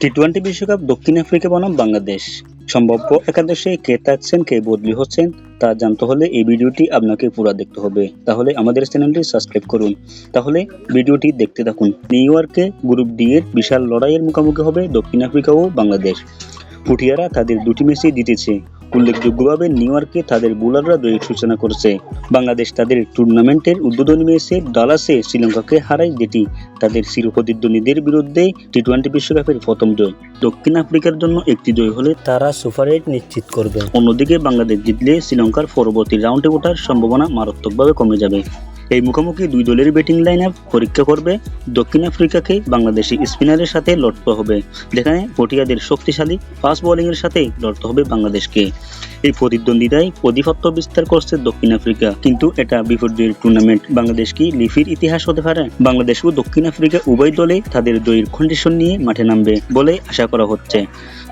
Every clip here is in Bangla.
টি টোয়েন্টি বিশ্বকাপ দক্ষিণ আফ্রিকা বনাম বাংলাদেশ। সম্ভাব্য একাদশে কে থাকছেন, কে বদলি হচ্ছেন, তা জানতে হলে এই ভিডিওটি আপনাকে পুরো দেখতে হবে। তাহলে আমাদের চ্যানেলটি সাবস্ক্রাইব করুন। তাহলে ভিডিওটি দেখতে থাকুন। নিউ ইয়র্কে গ্রুপ ডি এর বিশাল লড়াইয়ের মুখোমুখি হবে দক্ষিণ আফ্রিকা ও বাংলাদেশ। পুটিয়ারা তাদের দুটি ম্যাচই জিতেছে। উল্লেখযোগ্যভাবে নিউ ইয়র্কে তাদের বোলাররা জয়ের সূচনা করেছে। বাংলাদেশ তাদের টুর্নামেন্টের উদ্বোধনী ম্যাচে ডালাসে শ্রীলঙ্কাকে হারায় যেটি তাদের চিরপ্রতিদ্বন্দ্বীদের বিরুদ্ধে টি টোয়েন্টি বিশ্বকাপের প্রথম জয়। দক্ষিণ আফ্রিকার জন্য একটি জয় হলে তারা সুপারেট নিশ্চিত করবে। অন্যদিকে বাংলাদেশ জিতলে শ্রীলঙ্কার পরবর্তী রাউন্ডে ওঠার সম্ভাবনা মারাত্মকভাবে কমে যাবে। এই মুখোমুখি দুই দলের ব্যাটিং লাইন পরীক্ষা করবে। দক্ষিণ আফ্রিকাকে বাংলাদেশি স্পিনারের সাথে লড়তে হবে। যেখানে পটিয়াদের শক্তিশালী ফাস্ট বোলিংয়ের সাথে লড়তে হবে বাংলাদেশকে। এই প্রতিদ্বন্দ্বিতায় আধিপত্য বিস্তার করছে দক্ষিণ আফ্রিকা। কিন্তু এটা বিপর্যয়ের টুর্নামেন্ট বাংলাদেশ কি লিফির ইতিহাস হতে পারে? বাংলাদেশ ও দক্ষিণ আফ্রিকা উভয় দলে তাদের জয়ের কন্ডিশন নিয়ে মাঠে নামবে বলে আশা করা হচ্ছে।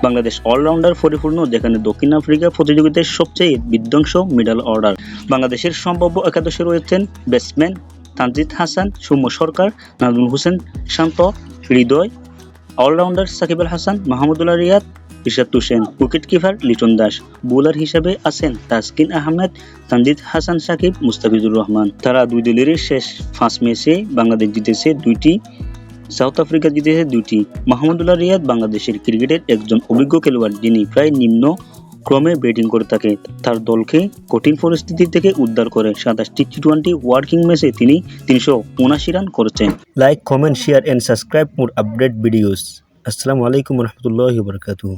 বাংলাদেশ অলরাউন্ডার পরিপূর্ণ, যেখানে দক্ষিণ আফ্রিকা প্রতিযোগিতার সবচেয়ে বিধ্বংস মিডল অর্ডার বাংলাদেশের সম্ভাব্য একাদশে রয়েছেন batsman Tanzid Hasan, Soumya Sarkar, Najmul Hossain, Shanto, Hridoy all-rounder Shakib Al Hasan, Mahmudullah Riyad Ishat Hossain wicket keeper Liton Das. Bowler হিসেবে আছেন তাসকিন আহমেদ, তানজিদ হাসান সাকিব, মুস্তাফিজুর রহমান। তারা দুই দলের শেষ পাঁচ ম্যাচে বাংলাদেশ জিতেছে দুইটি সাউথ আফ্রিকা জিতেছে দুটি মাহমুদুল্লাহ রিয়াদ বাংলাদেশের ক্রিকেটের একজন অভিজ্ঞ খেলোয়াড় যিনি প্রায় নিম্ন ক্রমে ব্যাটিং করে থাকে। তার দলকে কঠিন পরিস্থিতি থেকে উদ্ধার করে সাতাশটি টি টোয়েন্টি ওয়ার্কিং ম্যাচে তিনি তিনশো উনাশি রান করেছেন। Like comment share and subscribe more update videos আসসালামু আলাইকুম রহমতুল্লাহ বরকাতুহ